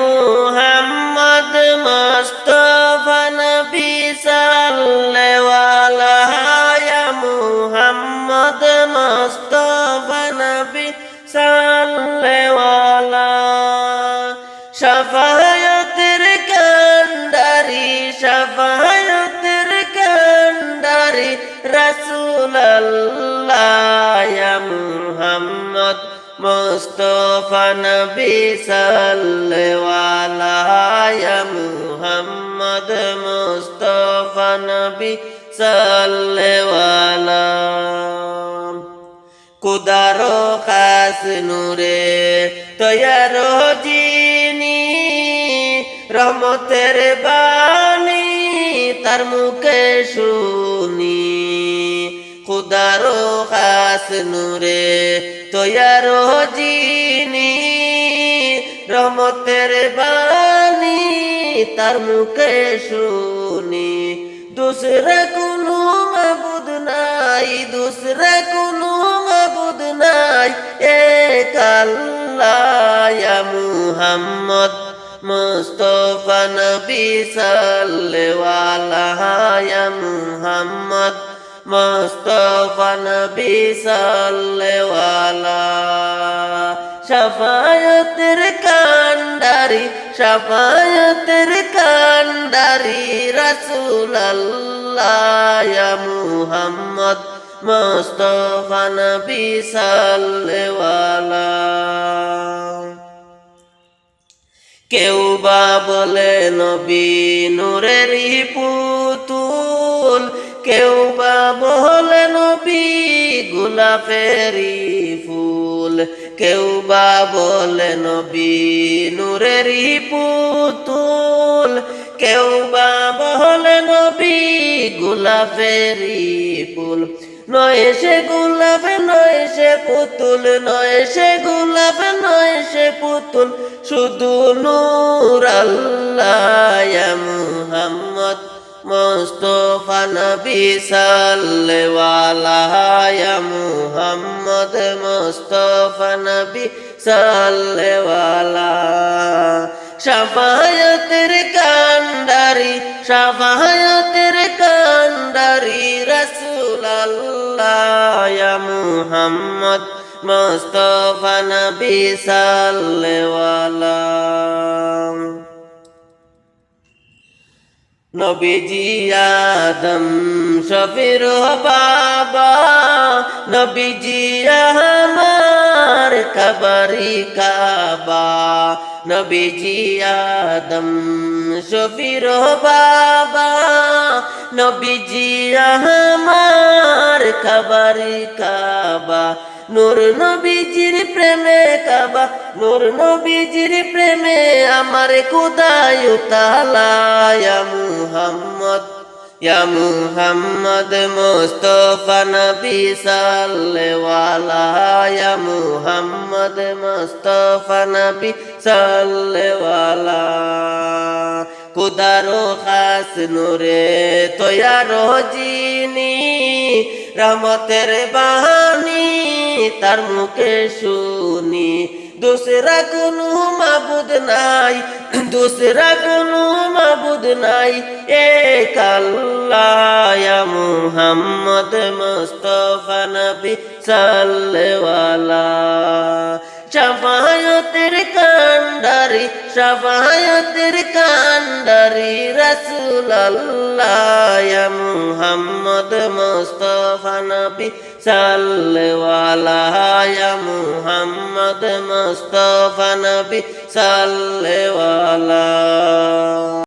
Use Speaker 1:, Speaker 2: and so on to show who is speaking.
Speaker 1: মুহাম্মদ মুস্তাফা নবী সাল্লাল্লাহু ইয়া মুহাম্মদ মুস্তাফা নবী সাল্লাল্লাহু শাফায়াতের কান্ডারি শাফায়াতের কান্ডারি রাসূলুল্লাহ মুস্তফা নবী সাল্লাল্লাহু মুহাম্মদ মুস্তফা নবী সাল্লাল্লাহু কুদারো খাস নূরে তয়ারো জিনি রহমতের বাণী তার মুখে শুনি। খুদারো খাস নূরে, তোয়ার জিনি রমতের বানি তার মুখে শুনি। দুসরা কোনো মাবুদ নাই, দুসরা কোনো মাবুদ নাই এ আল্লাহ মুহাম্মদ মুস্তফা নবী সাল্লাল্লাহু আলাইহি মুহাম্মদ মুস্তফা নবী সাল্লাল্লাহু। শাফায়াতের কান্ডারি শাফায়াতের কান্ডারি ইয়া মুহাম্মদ মুস্তাফা নবী সাল্লাল্লাহু। কেউ বা বলে নবী নূরের পুতুল কেউ বা বলে নবী গোলাপেরি ফুল। কেউ বা বলে নবী নূরের পুতুল। কেউ বা বলে নবী গোলাপেরি ফুল। নয় সে গোলাপ, নয় সে পুতুল, নয় সে গোলাপ, নয় সে পুতুল। শুধু নূর আল্লাহ মুহাম্মদ। মুস্তফা নবী সাল্লাল্লাহু মুহাম্মদ মুস্তফা নবী সাল্লাল্লাহু শাফায়াতের কান্ডারি শাফায়াতের কান্ডারি মুহাম্মদ মুস্তফা নবী সাল্লাল্লাহু নবীজি আদম শফির বাবা। নবীজি আমার কবরি কাবা। নবীজি আদম শফির বাবা। নবীজি আমার কবরি কাবা। নূর নবীজির প্রেমে কাবা, নূর নবীজির প্রেমে আমার কুদায় তালায়া মুহাম্মদ, ইয়া মুহাম্মদ মুস্তফা নবী সাল্লাল্লাহু ইয়া মুহাম্মদ মুস্তফা নবী সাল্লাল্লাহু খুদারো খাস নূরে তয়ারো জিনি রহমতের বাহানি তার মুখে শুনি। দোসরা কোনো মাবুদ নাই, দোসরা কোনো মাবুদ নাই। এ কাল্লায়া মুহাম্মদ মুস্তফা নবী সাল্লাল্লাহ শাফায়াতের কান্ডারি শাফায়াতের কান্ডারি রাসূলুল্লাহ ইয়া মুহাম্মদ মুস্তাফা নবী সাল্লাল্লাহু ইয়া মুহাম্মদ মুস্তাফা নবী সাল্লাল্লাহু